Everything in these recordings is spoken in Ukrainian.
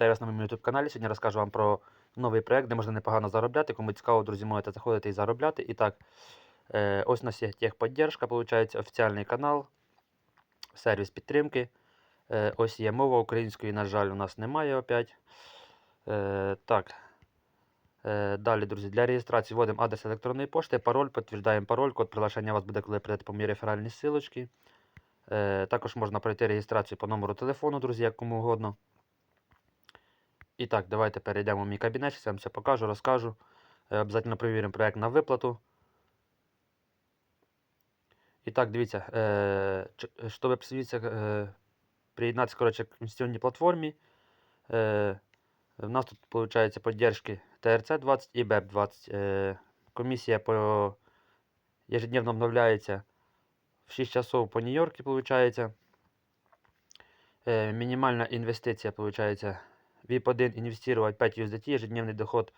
Вітаю вас на моєму YouTube каналі. Сьогодні розкажу вам про новий проект, де можна непогано заробляти. Кому цікаво, друзі, можете заходити і заробляти. І так, е, ось у нас є техподдержка, виходить, офіціальний канал, сервіс підтримки. Е, ось є мова української, на жаль, у нас немає опять. Е, так. Далі, друзі, для реєстрації вводимо адрес електронної пошти, пароль, підтверждаємо пароль, код приглашення у вас буде, коли прийдете по моїй реферальній силочці. Також можна пройти реєстрацію по номеру телефону, друзі, як кому угодно. І так, давайте перейдемо в мій кабінет, я вам все покажу, розкажу. Е, Обязательно перевіримо проект на виплату. І так, дивіться, е, щоб е, приєднатися к інвестиційній платформі, е, у нас тут виходить поддержки ТРЦ-20 і БЕП-20. Е, комісія по ежедневно обновляється в 6 часов по Нью-Йорку, виходить. Э, минимальная инвестиция получается VIP1 инвестировать 5 USDT, ежедневный доход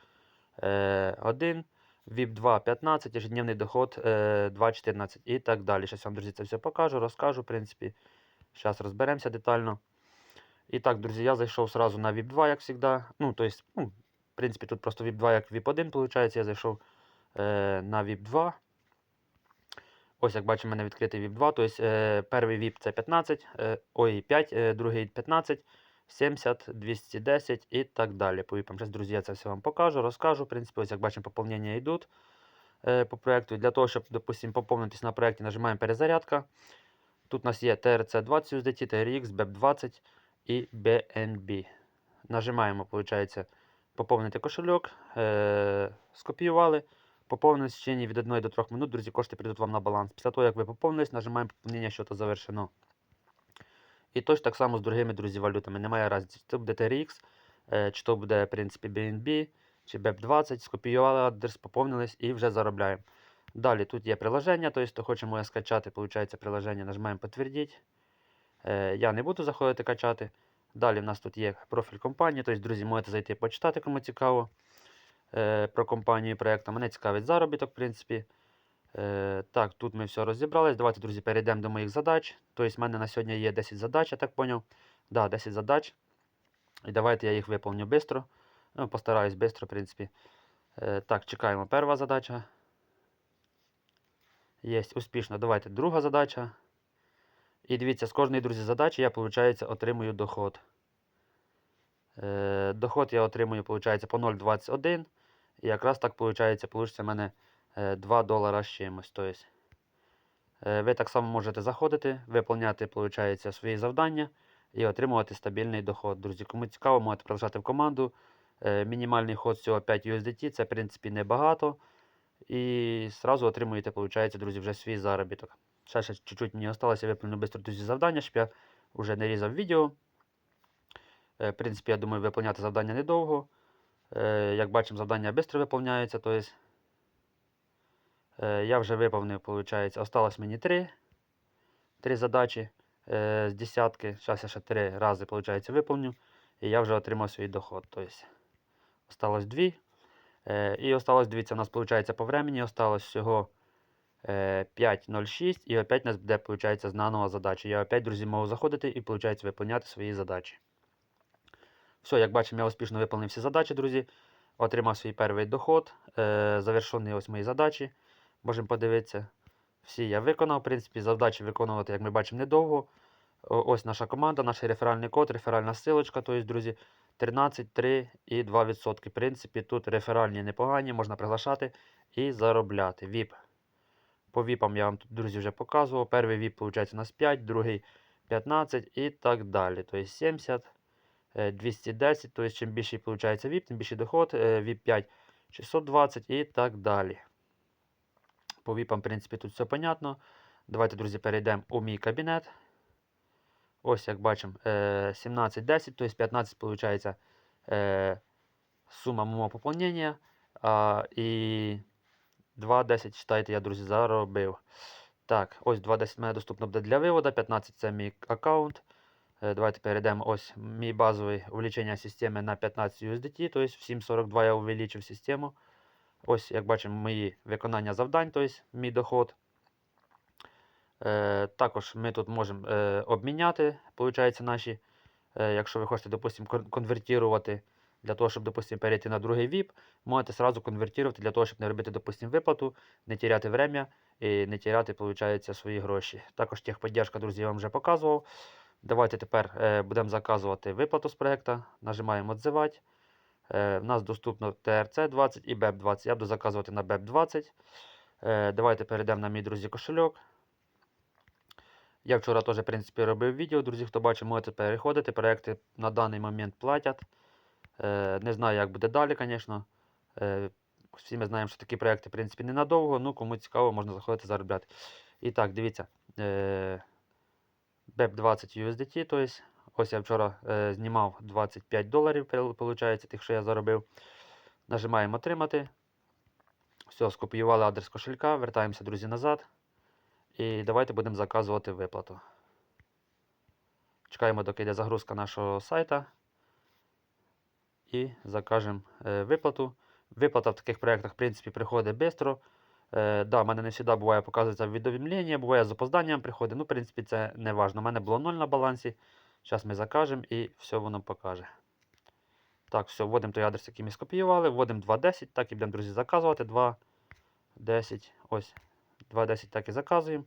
э, 1, VIP2 15, ежедневный доход э, 2.14 и так далі. Зараз вам, друзі, це все покажу, розкажу, в принципі. Зараз розберемося детально. І так, друзі, я зайшов сразу на VIP2, як завжди. Ну, то есть, ну, в принципі, тут просто VIP2 як VIP1, виходить. Я зайшов е, на VIP2. Ось, як бачимо, в мене відкритий VIP2. Тобто е, перший VIP це 15, е, ой, 5, е, другий 15, 70, 210 і так далі. По VIP. Зараз, друзі, я це все вам покажу, розкажу. В принципі, ось як бачимо, поповнення йдуть е, по проекту. Для того, щоб, допустимо, поповнитись на проєкті, нажимаємо перезарядка. Тут у нас є TRC 20 USDT, TRX, BEP20 і BNB. Нажимаємо, виходить, поповнити кошельок, е, скопіювали. Поповнились в течение від 1 до 3 минут, друзі, кошти прийдуть вам на баланс. Після того, як ви поповнились, нажимаємо поповнення щото завершено. І точно так само з другими, друзі, валютами. Немає разниці, чи то буде TRX, е, чи то буде, в принципі, BNB, чи BEP20, скопіювали адрес, поповнились і вже заробляємо. Далі тут є приложення, тобто, хто хоче моє скачати, виходить, приложення, нажимаємо підтвердіть. Е, я не буду заходити качати. Далі в нас тут є профіль компанії, тобто, друзі, можете зайти почитати, кому цікаво е, про компанію і проєкту. Мене цікавить заробіток, в принципі. Е, так, тут ми все розібрались. Давайте, друзі, перейдемо до моїх задач. Тобто, в мене на сьогодні є 10 задач, я так зрозумів. Да, 10 задач. І давайте я їх виповню швидко. Ну, постараюсь швидко, в принципі. Е, так, чекаємо. Перша задача. Є успішно. Давайте друга задача. І дивіться, з кожної, друзі, задачі я, виходить, отримую доход. Е, доход я отримую, виходить, по 0,21. І якраз так, виходить, получиться в мене 2 долара з чимось. Тобто, е, ви так само можете заходити, виповняти, виходить, свої завдання і отримувати стабільний доход. Друзі, кому цікаво, можете приглашати в команду. Е, мінімальний ход всього 5 USDT, це, в принципі, небагато. І сразу отримуєте, виходить, друзі, вже свій заробіток. Ще ще чуть-чуть мені залишилося, виповню швидко друзі, завдання, щоб я вже не різав відео. Е, В принципі, я думаю, виповняти завдання недовго. Е, Як бачимо, завдання швидко виповняються. Тобто, е, я вже виповнив, виходить, осталось мені 3, 3 задачі е, з десятки. Зараз я ще 3 рази, виходить, виповню. І я вже отримав свій доход. Тобто, осталось 2. Е, І осталось, дивіться, у нас виходить по времени, осталось всього е, 5.06 і опять у нас буде, виходить, знанова задача. Я опять, друзі, можу заходити і, виходить, виповняти свої задачі. Все, як бачимо, я успішно виповнив всі задачі, друзі. Отримав свій перший доход. Е, завершені ось мої задачі. Можемо подивитися. Всі я виконав. В принципі, завдачі виконувати, як ми бачимо, недовго. Ось наша команда, наш реферальний код, реферальна силочка. Тобто, друзі, 13, 3 і 2%. В принципі, тут реферальні непогані, можна приглашати і заробляти. VIP. По віпам я вам тут, друзі, вже показував. Перший VIP, виходить, у нас 5, другий 15 і так далі. Тобто 70, е, 210. Тобто, чим більший виходить VIP, тим більший доход. Е, VIP 5 620 і так далі. По віпам, в принципі, тут все понятно. Давайте, друзі, перейдемо у мій кабінет. Ось, як бачимо, е, 17-10, тобто 15, виходить, сума мого поповнення. І 2.10, читайте, я, друзі, заробив. Так, ось 2.10 мене доступно буде для виводу, 15 це мій аккаунт. Е, Давайте перейдемо. Ось мій базовий увеличення системи на 15 USDT, тобто в 7.42 я увеличив систему. Ось, як бачимо, мої виконання завдань, тобто мій доход. Е, також ми тут можемо е, обміняти, виходить, наші Е, якщо ви хочете, допустим, кон- конвертувати для того, щоб, допустим, перейти на другий VIP, можете сразу конвертувати для того, щоб не робити, допустим, виплату, не теряти время і не теряти, виходить, свої гроші. Також техподдержка, друзі, я вам вже показував. Давайте тепер е, будемо заказувати виплату з проекту. Нажимаємо «Отзивати». Е, в нас доступно TRC20 і BEP20. Я буду заказувати на BEP20. Е, давайте перейдемо на мій, друзі, кошельок. Я вчора теж, в принципі, робив відео, друзі, хто бачив, можете переходити. Проекти на даний момент платять. Е, не знаю, як буде далі, звісно. Всі ми знаємо, що такі проекти, в принципі, ненадовго, ну кому цікаво, можна заходити заробляти. І так, дивіться. Е, BEP20 USDT, тобто, ось я вчора е, знімав 25 доларів, виходить, тих, що я заробив. Нажимаємо отримати. Все, скопіювали адрес кошелька, вертаємося, друзі, назад. І давайте будемо заказувати виплату. Чекаємо, доки йде загрузка нашого сайта. І закажемо е, виплату. Виплата в таких проєктах, в принципі, приходить швидко. Е, да, в мене не завжди буває показується відомлення, буває з опозданням приходить. Ну, в принципі, це не важно. У мене було 0 на балансі. Зараз ми закажемо і все воно покаже. Так, все, вводимо той адрес, який ми скопіювали, вводимо 2.10, так і будемо, друзі, заказувати. 2.10. Ось. 2.10 так і заказуємо.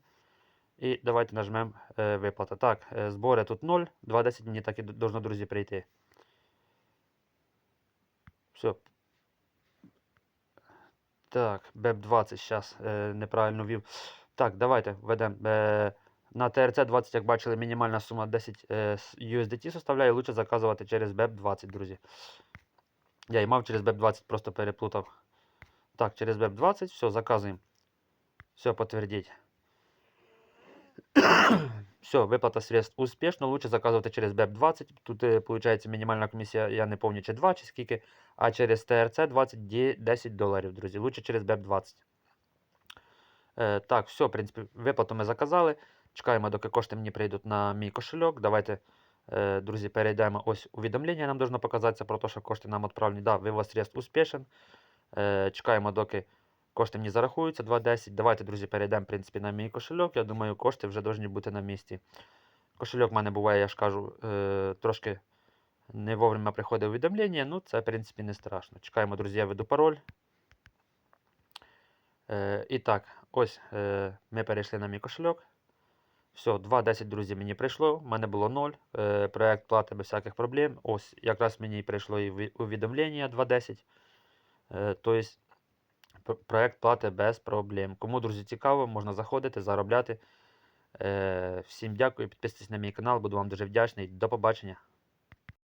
І давайте нажмемо е, виплата. Так, е, збори тут 0. 2.10 мені так і должно, друзі, прийти. Все. Так, BEP20 зараз е, неправильно ввів. Так, давайте введемо. Е, на TRC20, як бачили, мінімальна сума 10 е, USDT составляє. Лучше заказувати через BEP20, друзі. Я і мав через BEP20, просто переплутав. Так, через BEP20, все, заказуємо. Все, подтвердить. Все, выплата средств успешно. Лучше заказувати через BEP20. Тут, е, получається, мінімальна комісія, я не пам'ятаю, чи 2, чи скільки. А через TRC 20 10 доларів, друзі. Лучше через BEP20. Е, так, все, в принципі, виплату ми заказали. Чекаємо, доки кошти мені прийдуть на мій кошельок. Давайте, е, друзі, перейдемо. Ось увідомлення нам должно показатися про те, що кошти нам відправлені. Да, вивод средств успішен. Е, чекаємо, доки кошти мені зарахуються 2.10. Давайте, друзі, перейдемо, в принципі, на мій кошельок. Я думаю, кошти вже повинні бути на місці. Кошельок в мене буває, я ж кажу, е, трошки не вовремя приходить увідомлення. Ну, це, в принципі, не страшно. Чекаємо, друзі, я веду пароль. І так, ось ми перейшли на мій кошельок. Все, 2.10, друзі, мені прийшло. У мене було 0. Е, проект плати без всяких проблем. Ось, якраз мені прийшло і ві- увідомлення 2.10. Е, тобто, пр- проект плати без проблем. Кому, друзі, цікаво, можна заходити, заробляти. Е, всім дякую, підписуйтесь на мій канал, буду вам дуже вдячний. До побачення.